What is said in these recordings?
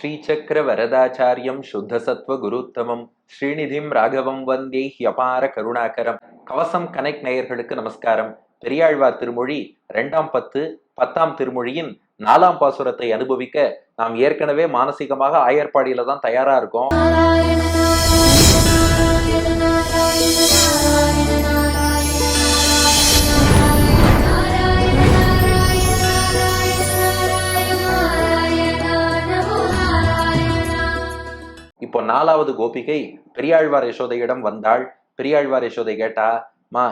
ஸ்ரீசக்கர வரதாச்சாரியம் சுத்தசத்வ குருத்தமம் ஸ்ரீநிதிம் ராகவம் வந்தே ஹியபார கருணாகரம். கவசம் கனெக்ட் நேயர்களுக்கு நமஸ்காரம். பெரியாழ்வார் திருமொழி ரெண்டாம் பத்து பத்தாம் திருமொழியின் நாலாம் பாசுரத்தை அனுபவிக்க நாம் ஏற்கனவே மானசீகமாக ஆயர்பாடியில தான் தயாரா இருக்கோம். நாலாவது கோபிகை பெரியாழ்வார் யசோதையிடம் வந்தாள். பெரியாழ்வார் யசோதை கேட்டா மா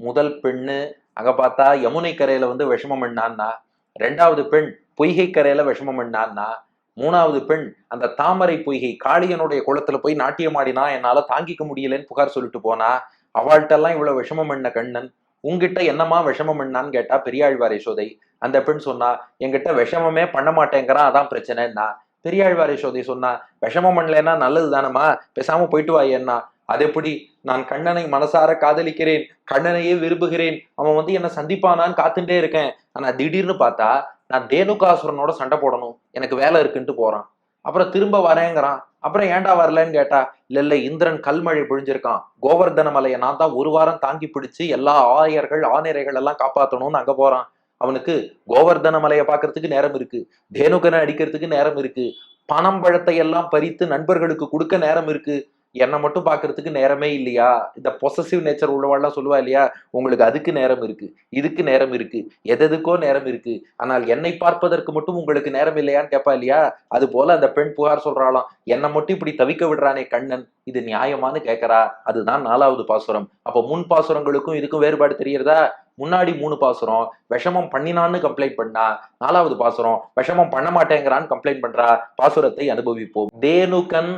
முதல் பெண்ணு அங்க பார்த்தா யமுனை கரையில வந்து விஷமம் பண்ணான்னா ரெண்டாவது பெண் பொய்கை கரையில விஷமம் பண்ணான்னா மூணாவது பெண் அந்த தாமரை பொய்கை காளியனுடைய குளத்துல போய் நாட்டியம் ஆடினா என்னால தாங்கிக்க முடியலன்னு புகார் சொல்லிட்டு போனா அவள்கிட்டெல்லாம் இவ்வளவு விஷமம் பண்ண கண்ணன் உங்ககிட்ட என்னமா விஷமம் பண்ணான்னு கேட்டா பெரியாழ்வார் யசோதை. அந்த பெண் சொன்னா என்கிட்ட விஷமமே பண்ண மாட்டேங்கிறான் அதான் பிரச்சனைன்னா பெரியாழ்வார் யசோதை சொன்னா விஷமம் பண்ணலைன்னா நல்லது தானம்மா? பேசாம போயிட்டு வாயேன்னா அது எப்படி? நான் கண்ணனை மனசார காதலிக்கிறேன் கண்ணனையே விரும்புகிறேன். அவன் வந்து என்ன சந்திப்பானான்னு காத்துட்டே இருக்கேன். ஆனா திடீர்னு பார்த்தா நான் தேனுகாசுரனோட சண்டை போடணும். எனக்கு வேலை இருக்குன்ட்டு போறான். அப்புறம் திரும்ப வரேங்கிறான். அப்புறம் ஏன்டா வரலன்னு கேட்டா இல்ல இல்ல இந்திரன் கல்மழை பொழிஞ்சிருக்கான். கோவர்தன மலையை நான் தான் ஒரு வாரம் தாங்கி பிடிச்சு எல்லா ஆயர்கள் ஆனிரைகள் எல்லாம் காப்பாத்தணும்னு அங்க போறான். அவனுக்கு கோவர்தன மலையை பார்க்கறதுக்கு நேரம் இருக்கு. தேனுகனை அடிக்கிறதுக்கு நேரம் இருக்கு. பணம் பழத்தை எல்லாம் பறித்து நண்பர்களுக்கு கொடுக்க நேரம் இருக்கு. என்னை மட்டும் பார்க்கறதுக்கு நேரமே இல்லையா? இந்த பொசசிவ் நேச்சர் உள்ளவாள்லாம் சொல்லுவா இல்லையா? உங்களுக்கு அதுக்கு நேரம் இருக்கு. இதுக்கு நேரம் இருக்கு. எதெதுக்கோ நேரம் இருக்கு. ஆனால் என்னை பார்ப்பதற்கு மட்டும் உங்களுக்கு நேரம் இல்லையான்னு கேட்பா இல்லையா? அது போல அந்த பெண் புகார் சொல்றாளாம். என்னை மட்டும் இப்படி தவிக்க விடுறானே கண்ணன். இது நியாயமான்னு கேட்கறா அதுதான் நாலாவது பாசுரம். அப்ப முன் பாசுரங்களுக்கும் இதுக்கும் வேறுபாடு தெரியறதா முன்னாடி மூணு பாசுரம் விஷமம் பண்ணினான்னு கம்ப்ளைண்ட் பண்ணா நாலாவது பாசுரம் விஷமம் பண்ண மாட்டேங்கிறான்னு கம்ப்ளைண்ட் பண்றா பாசுரத்தை அனுபவிப்போம். தேனுகன்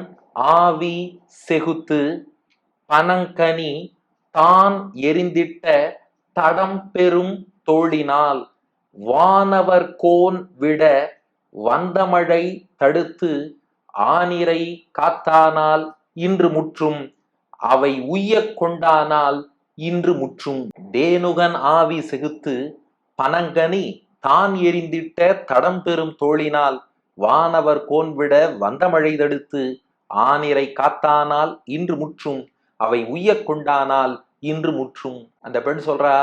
ஆவி செகுத்து பனங்கனி தான் எரிந்திட்ட தடம் பெரும் தோழினால் வானவர் கோன் விட வந்தமழை தடுத்து ஆனிரை காத்தானால் இன்று முற்றும் அவை உய்ய கொண்டானால் இன்று முற்றும். தேனுகன் ஆவி செகுத்து பனங்கனி தான் எரிந்திட்ட தடம் பெறும் தோழினால் வானவர் கோன்விட வந்தமழை தடுத்து ஆனிரை காத்தானால் இன்று முற்றும் அவை உய்ய கொண்டானால் இன்று முற்றும். அந்த பெண் சொல்றா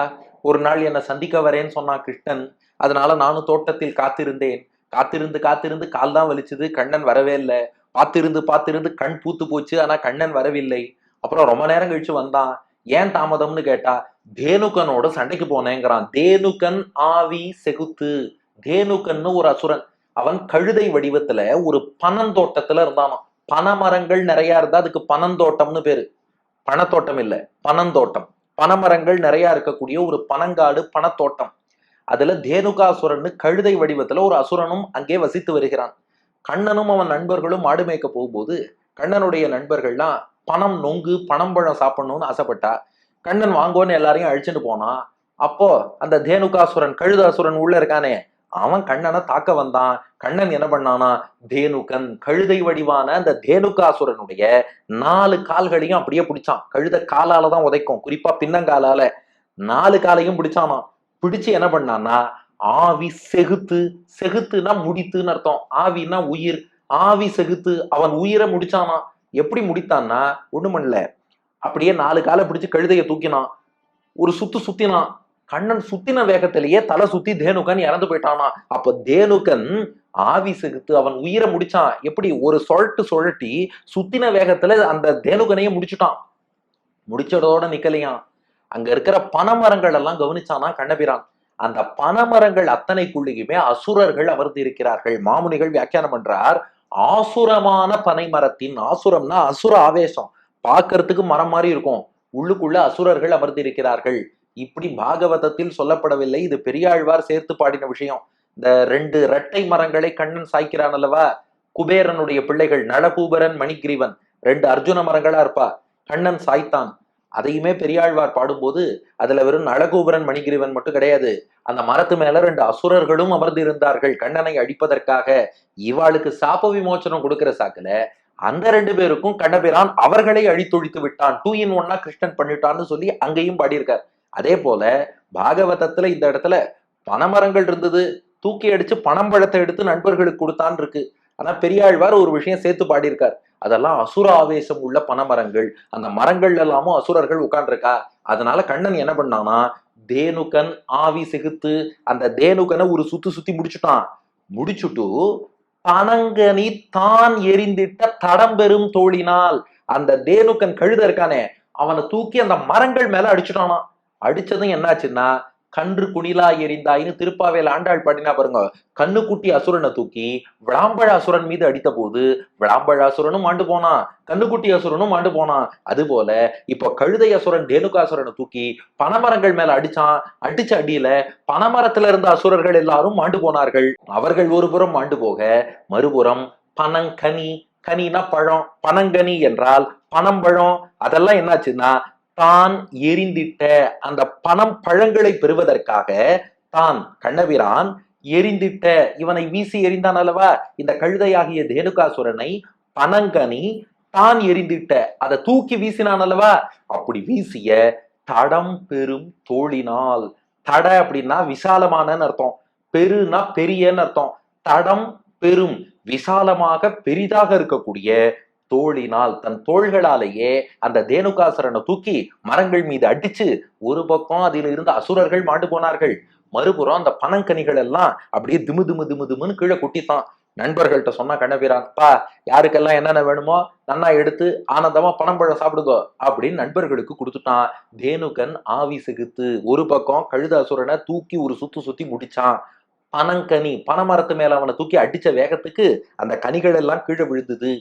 ஒரு நாள் என்னை சந்திக்க வரேன்னு சொன்னா கிருஷ்ணன் அதனால நானும் தோட்டத்தில் காத்திருந்தேன். காத்திருந்து காத்திருந்து கால் தான் வலிச்சது கண்ணன் வரவே இல்லை. பார்த்திருந்து பார்த்திருந்து கண் பூத்து போச்சு ஆனா கண்ணன் வரவில்லை. அப்புறம் ரொம்ப நேரம் கழிச்சு வந்தான். ஏன் தாமதம்னு கேட்டா தேனுகனோட சண்டைக்கு போனேங்கிறான். தேனுக்கன் ஆவி செகுத்து. தேனுக்கன்னு ஒரு அசுரன். அவன் கழுதை வடிவத்துல ஒரு பனந்தோட்டத்துல இருந்தானாம். பனமரங்கள் நிறைய இருந்தா அதுக்கு பனந்தோட்டம்னு பேரு. பனத்தோட்டம் இல்ல பனந்தோட்டம். பனமரங்கள் நிறைய இருக்கக்கூடிய ஒரு பனங்காடு பனத்தோட்டம். அதுல தேனுகாசுரன்னு கழுதை வடிவத்துல ஒரு அசுரனும் அங்கே வசித்து வருகிறான். கண்ணனும் அவன் நண்பர்களும் மாடு மேய்க்க போகும்போது கண்ணனுடைய நண்பர்கள்லாம் பணம் நொங்கு பணம் பழம் சாப்பிடணும்னு ஆசைப்பட்டா கண்ணன் வாங்குவோன்னு எல்லாரையும் அழிச்சுட்டு போனான் அப்போ அந்த தேனுகாசுரன் கழுதாசுரன் உள்ள இருக்கானே அவன் கண்ணனை தாக்க வந்தான். கண்ணன் என்ன பண்ணானா தேனுகன் கழுதை வடிவான அந்த தேனுகாசுரனுடைய நாலு கால்களையும் அப்படியே பிடிச்சான். கழுத காலால தான் உதைக்கும். குறிப்பா பின்னங்காலால நாலு காலையும் பிடிச்சானா பிடிச்சு என்ன பண்ணானா ஆவி செகுத்து செகுத்துனா முடித்துன்னு அர்த்தம். ஆவின்னா உயிர். ஆவி செகுத்து அவன் உயிரை முடிச்சானான் எப்படி முடித்தான்னா ஒண்ணு பண்ணல. அப்படியே நாலு காலை பிடிச்சு கழுதைய தூக்கினான். ஒரு சுத்து சுத்தினான். கண்ணன் சுத்தின வேகத்திலேயே தலை சுத்தி தேனுகன் இறந்து போயிட்டானா. அப்ப தேனுகன் ஆவி செகுத்து அவன் உயிரை முடிச்சான். எப்படி? ஒரு சொழட்டு சுழட்டி சுத்தின வேகத்துல அந்த தேனுகனையே முடிச்சுட்டான். முடிச்சதோட நிக்கலையாம். அங்க இருக்கிற பனைமரங்கள் எல்லாம் கவனிச்சானா கண்ணபிரான். அந்த பனைமரங்கள் அத்தனைக்குள்ளேயுமே அசுரர்கள் அமர்ந்து இருக்கிறார்கள் மாமுனிகள் வியாக்கியானம் பண்றார். ஆசுரமான பனைமரத்தின் ஆசுரம்னா அசுர ஆவேசம். பார்க்கறதுக்கு மரம் மாதிரி இருக்கும். உள்ளுக்குள்ள அசுரர்கள் அமர்ந்திருக்கிறார்கள். இப்படி பாகவதத்தில் சொல்லப்படவில்லை. இது பெரியாழ்வார் சேர்த்து பாடின விஷயம். இந்த ரெண்டு இரட்டை மரங்களை கண்ணன் சாய்க்கிறான் அல்லவா? குபேரனுடைய பிள்ளைகள் நளகூபரன் மணிகிரீவன் ரெண்டு அர்ஜுன மரங்களா இருப்பா. கண்ணன் சாய்த்தான். அதையுமே பெரியாழ்வார் பாடும்போது அதுல வெறும் நளகூபரன் மணிகிரிவன் மட்டும் கிடையாது. அந்த மரத்து மேல ரெண்டு அசுரர்களும் அமர்ந்திருந்தார்கள். கண்ணனை அடிப்பதற்காக இவாளுக்கு சாப விமோச்சனம் கொடுக்கிற சாக்குல அந்த ரெண்டு பேருக்கும் கண்ணபிரான் அவர்களை அழித்தொழித்து விட்டான். டூ இன் ஒன்னா கிருஷ்ணன் பண்ணிட்டான்னு சொல்லி அங்கேயும் பாடியிருக்கார். அதே போல பாகவதத்துல இந்த இடத்துல பனமரங்கள் இருந்தது. தூக்கி அடிச்சு பணம் பழத்தை எடுத்து நண்பர்களுக்கு கொடுத்தான் இருக்கு ஆனா பெரியாழ்வார் ஒரு விஷயம் சேர்த்து பாடியிருக்கார். அதெல்லாம் அசுர ஆவேசம் உள்ள பனமரங்கள். அந்த மரங்கள் எல்லாமும் அசுரர்கள் உட்கார்ந்துருக்கா? அதனால கண்ணன் என்ன பண்ணானா தேனுகன் ஆவி சிகுத்து அந்த தேனுகனை ஒரு சுத்தி சுத்தி முடிச்சுட்டான். முடிச்சுட்டு பனங்கனி தான் எரிந்திட்ட தடம் பெறும் தோழினால் அந்த தேனுக்கன் கழுத இருக்கானே அவனை தூக்கி அந்த மரங்கள் மேல அடிச்சுட்டானா அடிச்சதும் என்னாச்சுன்னா கன்று குணிலா எரிந்தாயின்னு திருப்பாவேல் ஆண்டாள் பாடினா பாருங்க. கண்ணுக்குட்டி அசுரனை தூக்கி விளாம்பழ அசுரன் மீது அடித்த போது விளாம்பழ அசுரனும் மாண்டு போனான் கண்ணுக்குட்டி அசுரனும் மாண்டு போனான் அது போல இப்போ கழுதை அசுரன் தேனுகாசுரனை தூக்கி பனைமரங்கள் மேல அடிச்சான் அடிச்ச அடியில பனமரத்துல இருந்த அசுரர்கள் எல்லாரும் மாண்டு போனார்கள். அவர்கள் ஒரு புறம் மாண்டு போக மறுபுறம் பனங்கனி கனினா பழம் பனங்கனி என்றால் பனம்பழம். அதெல்லாம் என்னாச்சுன்னா தான் எரிந்திட்ட அந்த பனம் பழங்களை பெறுவதற்காக தான் கண்ணபிரான் எரிந்திட்ட இவனை வீசி எறிந்தான் அல்லவா? இந்த கழுதையாகிய தேனுகாசுரனை பனங்கனி தான் எரிந்திட்ட அதை தூக்கி வீசினான் அல்லவா? அப்படி வீசிய தடம் பெரும் தோழினால். தட அப்படின்னா விசாலமானன்னு அர்த்தம். பெருனா பெரியன்னு அர்த்தம். தடம் பெரும் விசாலமாக பெரிதாக இருக்கக்கூடிய தோளினால் தன் தோள்களாலேயே அந்த தேனுகாசுரனை தூக்கி மரங்கள் மீது அடிச்சு ஒரு பக்கம் அதில் இருந்த அசுரர்கள் மாண்டு போனார்கள். மறுபுறம் அந்த பனங்கனிகள் எல்லாம் அப்படியே திமு திமு திமு திமுன்னு கீழே குட்டித்தான். நண்பர்கள்ட்ட சொன்னா கண்ணபிரான்ப்பா யாருக்கெல்லாம் என்னென்ன வேணுமோ நன்னா எடுத்து ஆனந்தமா பனம்பழம் சாப்பிடுங்க அப்படின்னு நண்பர்களுக்கு கொடுத்துட்டான். தேனுகன் ஆவி சிகுத்து ஒரு பக்கம் கழுத அசுரனை தூக்கி ஒரு சுத்து சுத்தி முடிச்சான். பனங்கனி பனைமரத்து மேல அவனை தூக்கி அடிச்ச வேகத்துக்கு அந்த கனிகள் எல்லாம் கீழே விழுந்தது.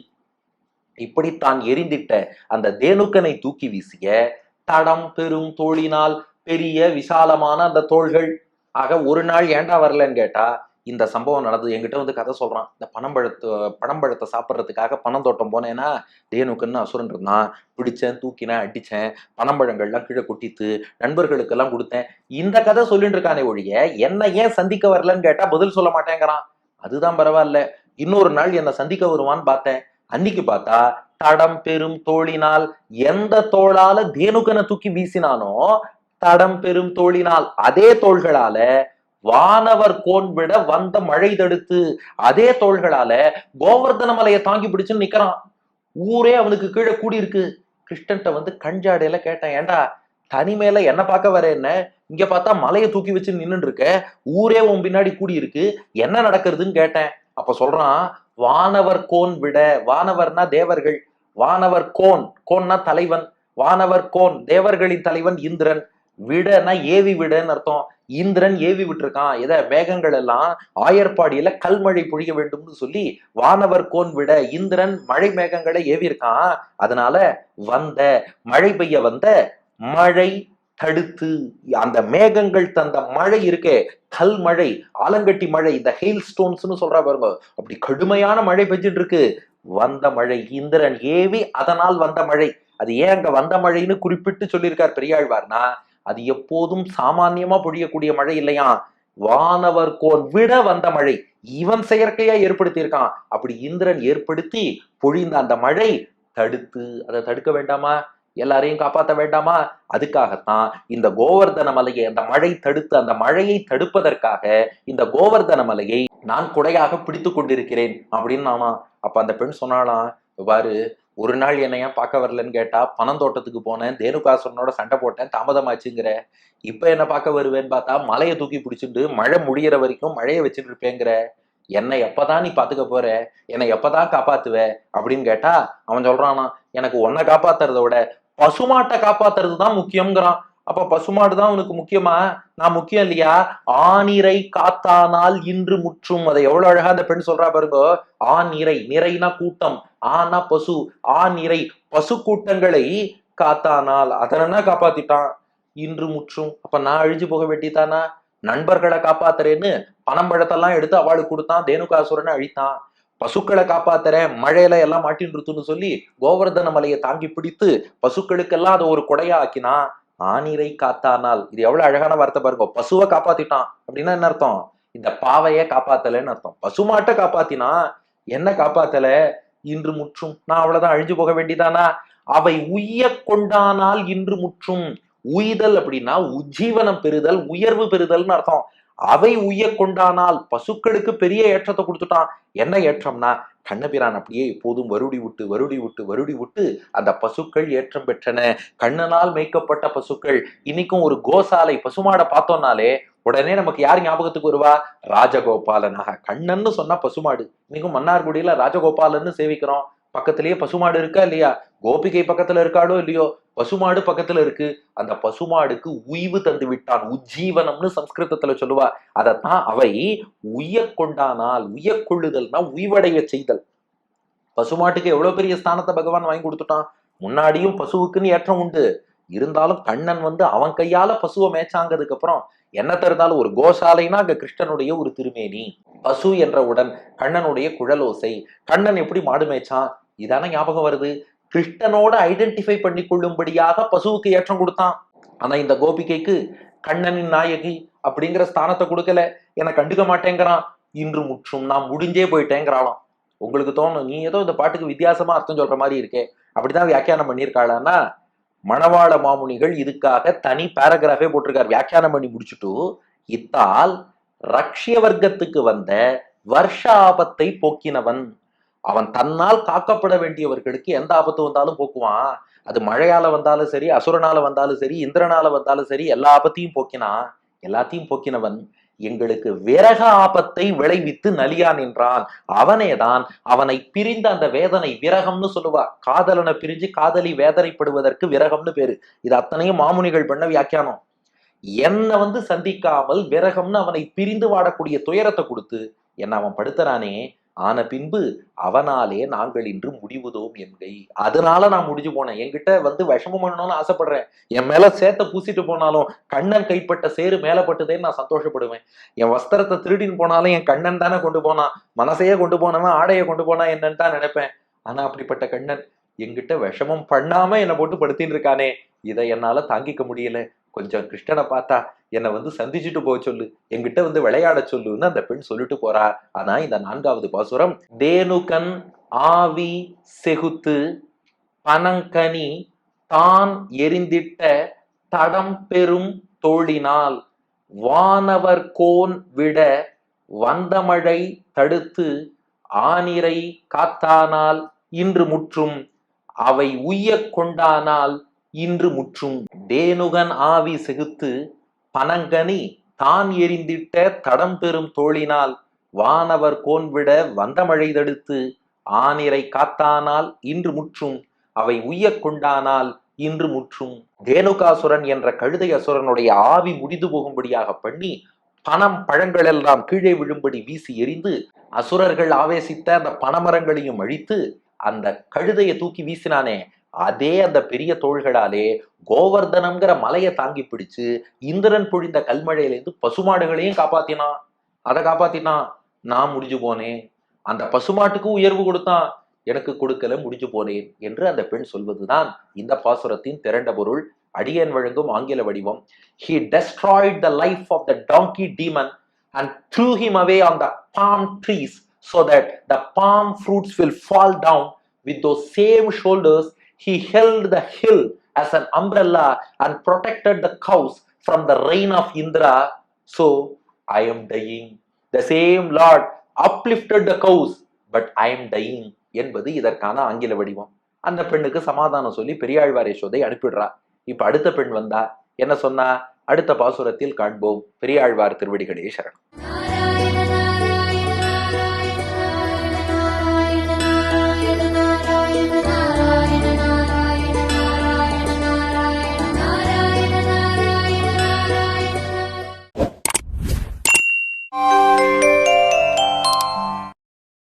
இப்படி தான் எரிந்திட்ட அந்த தேனுக்கனை தூக்கி வீசிய தடம் பெரும் தோளினால் பெரிய விசாலமான அந்த தோள்கள். ஆக ஒரு நாள் ஏன்டா வரலன்னு கேட்டா இந்த சம்பவம் நடந்தது. என்கிட்ட வந்து கதை சொல்றான். இந்த பனம்பழத்து பணம்பழத்தை சாப்பிட்றதுக்காக பணம் தோட்டம் போனேன்னா தேனுக்குன்னு அசுரன் இருந்தான். பிடிச்சேன் தூக்கினேன் அடிச்சேன். பனம்பழங்கள்லாம் கீழே குட்டித்து நண்பர்களுக்கெல்லாம் கொடுத்தேன். இந்த கதை சொல்லிட்டு இருக்கானே ஒழிய என்ன ஏன் சந்திக்க வரலன்னு கேட்டா பதில் சொல்ல மாட்டேங்கிறான். அதுதான் பரவாயில்ல. இன்னொரு நாள் என்னை சந்திக்க வருவான்னு பார்த்தேன். அன்னைக்கு பார்த்தா தடம் பெரும் தோளினால் எந்த தோளால தேனுகனை தூக்கி வீசினானோ தடம் பெரும் தோளினால் அதே தோள்களால வானவர் கோன் விட வந்த மழை தடுத்து அதே தோள்களால கோவர்தன மலையை தாங்கி பிடிச்சுன்னு நிக்கிறான். ஊரே அவனுக்கு கீழே கூடி இருக்கு கிருஷ்ணன்ட்ட வந்து கஞ்சாடையில கேட்டேன் ஏன்டா தனிமேல என்ன பார்க்க வர என்ன? இங்க பார்த்தா மலையை தூக்கி வச்சு நின்னுட்டு இருக்க. ஊரே உன் பின்னாடி கூடி இருக்கு என்ன நடக்கிறதுன்னு கேட்டேன். அப்ப சொல்றான் வானவர் கோன் விட வானவர்னா தேவர்கள். வானவர் கோன் கோன்னா தலைவன். வானவர் கோன் தேவர்களின் தலைவன் இந்திரன். விடனா ஏவி விடன்னு அர்த்தம். இந்திரன் ஏவி விட்டுருக்கான். எதை? மேகங்கள் எல்லாம் ஆயர்பாடியில கல்மழை பொழிய வேண்டும்னு சொல்லி வானவர் கோன் விட இந்திரன் மழை மேகங்களை ஏவி இருக்கான் அதனால வந்த மழை பெய்ய வந்த மழை தடுத்து அந்த மேகங்கள் தந்த மழை இருக்கே கல் மழை ஆலங்கட்டி மழை இந்த ஹெயில் ஸ்டோன்ஸ்னு சொல்றா பாருங்க. அப்படி கடுமையான மழை பெஞ்சிட்டு இருக்கு வந்த மழை இந்திரன் ஏவி அதனால் வந்த மழை. அது ஏன் அங்க வந்த மழைன்னு குறிப்பிட்டு சொல்லியிருக்கார் பெரியாழ்வார்னா அது எப்போதும் சாமானியமா பொழியக்கூடிய மழை இல்லையா? வானவர் கோன் விட வந்த மழை. இவன் செயற்கையா ஏற்படுத்தியிருக்கான். அப்படி இந்திரன் ஏற்படுத்தி பொழிந்த அந்த மழை தடுத்து அதை தடுக்க வேண்டாமா? எல்லாரையும் காப்பாற்ற வேண்டாமா? அதுக்காகத்தான் இந்த கோவர்தன மலையை அந்த மழை தடுத்து அந்த மழையை தடுப்பதற்காக இந்த கோவர்தன மலையை நான் குடையாக பிடித்து கொண்டிருக்கிறேன் அப்படின்னு நானா. அப்ப அந்த பெண் சொன்னாலாம் இவ்வாறு ஒரு நாள் என்னையா ஏன் பார்க்க வரலன்னு கேட்டா பனந்தோட்டத்துக்கு போனேன் தேனுகாசுரனோட சண்டை போட்டேன் தாமதமாச்சுங்கிற. இப்ப என்ன பார்க்க வருவேன்னு பார்த்தா மலையை தூக்கி பிடிச்சிட்டு மழை முடியிற வரைக்கும் மழையை வச்சுட்டு இருப்பேங்கிற. என்னை எப்பதான் நீ பாத்துக்க போற? என்னை எப்பதான் காப்பாத்துவ? அப்படின்னு கேட்டா அவன் சொல்றானா எனக்கு உன்னை காப்பாத்துறத விட பசுமாட்டை காப்பாத்துறது தான் முக்கியம்ங்கிறான். அப்ப பசுமாடு தான் உனக்கு முக்கியமா? நான் முக்கியம் இல்லையா? ஆனிரை காத்தானால் இன்று முற்றும். அதை எவ்வளவு அழகா அந்த பெண் சொல்றா பாருங்க. ஆண் இறை நிறைனா கூட்டம். ஆனா பசு ஆண் இறை பசு கூட்டங்களை காத்தானால். அதனா காப்பாத்திட்டான்? இன்று முற்றும். அப்ப நான் அழிஞ்சு போக வேண்டித்தானா நண்பர்களை காப்பாத்துறேன்னு பணம் பழத்தெல்லாம் எடுத்து அவளுக்கு கொடுத்தான். தேனுகாசுரனை அழித்தான். பசுக்களை காப்பாத்துறேன் மழையில எல்லாம் மாட்டின்னு சொல்லி கோவர்தன மலையை தாங்கி பிடித்து பசுக்களுக்கெல்லாம் அதை ஒரு கொடையா ஆக்கினா ஆனிரை காத்தானால். இது எவ்வளவு அழகான வார்த்தை பாருங்க. பசுவை காப்பாத்திட்டான் அப்படின்னா என்ன அர்த்தம்? இந்த பாவைய காப்பாத்தலைன்னு அர்த்தம். பசுமாட்டை காப்பாத்தினா என்ன காப்பாத்தல? இன்று முற்றும். நான் அவ்வளவுதான் அழிஞ்சு போக வேண்டிதானா அவை உய்ய கொண்டானால் இன்று முற்றும். உய்தல் அப்படின்னா உஜ்ஜீவனம் பெறுதல் உயர்வு பெறுதல்னு அர்த்தம். அவை உய்ய கொண்டானால் பசுக்களுக்கு பெரிய ஏற்றத்தை கொடுத்துட்டான். என்ன ஏற்றம்னா கண்ணபிரான் அப்படியே எப்போதும் வருடி விட்டு வருடி விட்டு வருடி விட்டு அந்த பசுக்கள் ஏற்றம் பெற்றன. கண்ணனால் மேய்க்கப்பட்ட பசுக்கள் இன்னைக்கும் ஒரு கோசாலை பசுமாடை பார்த்தோம்னாலே உடனே நமக்கு யார் ஞாபகத்துக்கு வருவா? ராஜகோபாலனாக. கண்ணன்னு சொன்னா பசுமாடு. இன்னைக்கும் மன்னார்குடியில ராஜகோபாலன்னு சேவிக்கிறோம். பக்கத்திலேயே பசுமாடு இருக்கா இல்லையா? கோபிகை பக்கத்துல இருக்காடோ இல்லையோ? பசுமாடு பக்கத்துல இருக்கு. அந்த பசுமாடுக்கு உய்வு தந்து விட்டான். உஜ்ஜீவனம்னு சம்ஸ்கிருதத்துல சொல்லுவா. அதைத்தான் அவை உய்ய கொண்டானால் உய்ய கொள்ளுதல்னா உய்வடைய செய்தல். பசுமாட்டுக்கு எவ்வளவு பெரிய ஸ்தானத்தை பகவான் வாங்கி கொடுத்துட்டான்? முன்னாடியும் பசுவுக்குன்னு ஏற்றம் உண்டு. இருந்தாலும் கண்ணன் வந்து அவன் கையால பசுவை மேய்ச்சாங்கிறதுக்கு அப்புறம் என்ன தருந்தாலும் ஒரு கோசாலைனா அங்க கிருஷ்ணனுடைய ஒரு திருமேனி. பசு என்றவுடன் கண்ணனுடைய குழலோசை. கண்ணன் எப்படி மாடு மேய்ச்சான்? இதான ஞாபகம் வருது. கிருஷ்ணனோட ஐடென்டிஃபை பண்ணி கொள்ளும்படியாக பசுவுக்கு ஏற்றம் கொடுத்தான். ஆனா இந்த கோபிகைக்கு கண்ணனின் நாயகி அப்படிங்கிற ஸ்தானத்தை கொடுக்கல. என்னை கண்டுக்க மாட்டேங்கிறான். இன்று முற்றும் நான் முடிஞ்சே போயிட்டேங்கிறாளாம். உங்களுக்கு தோணும் நீ ஏதோ இந்த பாட்டுக்கு வித்தியாசமா அர்த்தம் சொல்ற மாதிரி இருக்கே. அப்படிதான் வியாக்கியானம் பண்ணியிருக்காளான்னா மணவாள மாமுனிகள் இதுக்காக தனி பேராகிராஃபே போட்டிருக்காரு. வியாக்கியானம் பண்ணி முடிச்சுட்டு இத்தால் ரக்ஷிய வர்க்கத்துக்கு வந்த வருஷ ஆபத்தை போக்கினவன். அவன் தன்னால் காக்கப்பட வேண்டியவர்களுக்கு எந்த ஆபத்து வந்தாலும் போக்குவான். அது மழையால வந்தாலும் சரி அசுரனால வந்தாலும் சரி இந்திரனால வந்தாலும் சரி எல்லா ஆபத்தையும் போக்கினான். எல்லாத்தையும் போக்கினவன் எங்களுக்கு விரக ஆபத்தை விளைவித்து நலியா நின்றான் அவனேதான் அவனை பிரிந்த அந்த வேதனை விரகம்னு சொல்லுவா. காதலனை பிரிஞ்சு காதலி வேதனைப்படுவதற்கு விரகம்னு பேரு. இது அத்தனையும் மாமுனிகள் பண்ண வியாக்கியானம். என்னை வந்து சந்திக்காமல் விரகம்னு அவனை பிரிந்து வாடக்கூடிய துயரத்தை கொடுத்து என்ன அவன் படுத்துறானே ஆன பின்பு அவனாலே நாங்கள் இன்று முடிவுதோம் என்கை. அதனால நான் முடிஞ்சு போனேன். என்கிட்ட வந்து விஷமம் பண்ணணும்னு ஆசைப்படுறேன். என் மேல சேத்த பூசிட்டு போனாலும் கண்ணன் கைப்பட்ட சேரு மேல பட்டுதேன்னு நான் சந்தோஷப்படுவேன். என் வஸ்திரத்தை திருடின்னு போனாலும் என் கண்ணன் தானே கொண்டு போனான். மனசையே கொண்டு போனவன் ஆடையை கொண்டு போனா என்னன்னு தான் நினைப்பேன். ஆனா அப்படிப்பட்ட கண்ணன் என்கிட்ட விஷமம் பண்ணாம என்னை போட்டு படுத்தின்னு இருக்கானே. இதை என்னால தாங்கிக்க முடியல. கொஞ்சம் கிருஷ்ணனை பார்த்தா என்னை வந்து சந்திச்சுட்டு போக சொல்லு என்கிட்ட வந்து விளையாட சொல்லுன்னு அந்த பெண் சொல்லிட்டு போறா. ஆனா இந்த நான்காவது பாசுரம் தேனுகன் ஆவி செகுத்து பனங்கனி தான் எரிந்திட்ட தடம் பெரும் தோழினால் வானவர் கோன் விட வந்தமழை தடுத்து ஆனிரை காத்தானால் இன்று முற்றும் அவை உய்ய கொண்டானால் இன்று முற்றும். தேனுகன் ஆவி செகுத்து பனங்கனி தான் எரிந்திட்ட தடம் பெறும் தோழினால் வானவர் கோன்விட வந்தமழை தடுத்து ஆனிரை காத்தானால் இன்று முற்றும் அவை உய்யக் கொண்டானால் இன்று முற்றும். தேனுகாசுரன் என்ற கழுதை அசுரனுடைய ஆவி முடிந்து போகும்படியாக பண்ணி பணம் பழங்கள் எல்லாம் கீழே விழும்படி வீசி எறிந்து அசுரர்கள் ஆவேசித்த அந்த பனமரங்களையும் அழித்து அந்த கழுதையை தூக்கி வீசினானே அதே அந்த பெரிய தோள்களாலே கோவர்தனம்ங்கிற மலையை தாங்கி பிடிச்சு இந்திரன் பொழிந்த கல்மழையிலேருந்து பசுமாடுகளையும் காப்பாத்தினான். அதை காப்பாத்தினான் நான் முடிஞ்சு போனேன். அந்த பசுமாட்டுக்கும் உயர்வு கொடுத்தான். எனக்கு கொடுக்கல முடிஞ்சு போனேன் என்று அந்த பெண் சொல்வதுதான் இந்த பாசுரத்தின் திரண்ட பொருள். அடியன் வழங்கும் ஆங்கில வடிவம். He destroyed the life of the donkey demon and threw him away on the palm trees so that the palm fruits will fall down with those same shoulders he held the hill as an umbrella and protected the cows from the rain of indra so i am dying the same lord uplifted the cows but i am dying என்பது இதற்கான ஆங்கில வடிவம் அந்த பெண்ணுக்கு சமாதானம் சொல்லி பெரியாழ்வார் யசோதை அனுப்பிடுறா இப்ப அடுத்த பெண் வந்தா என்ன சொன்னா அடுத்த பாசுரத்தில் காண்போம் பெரியாழ்வார் திருவடிகளே சரணம்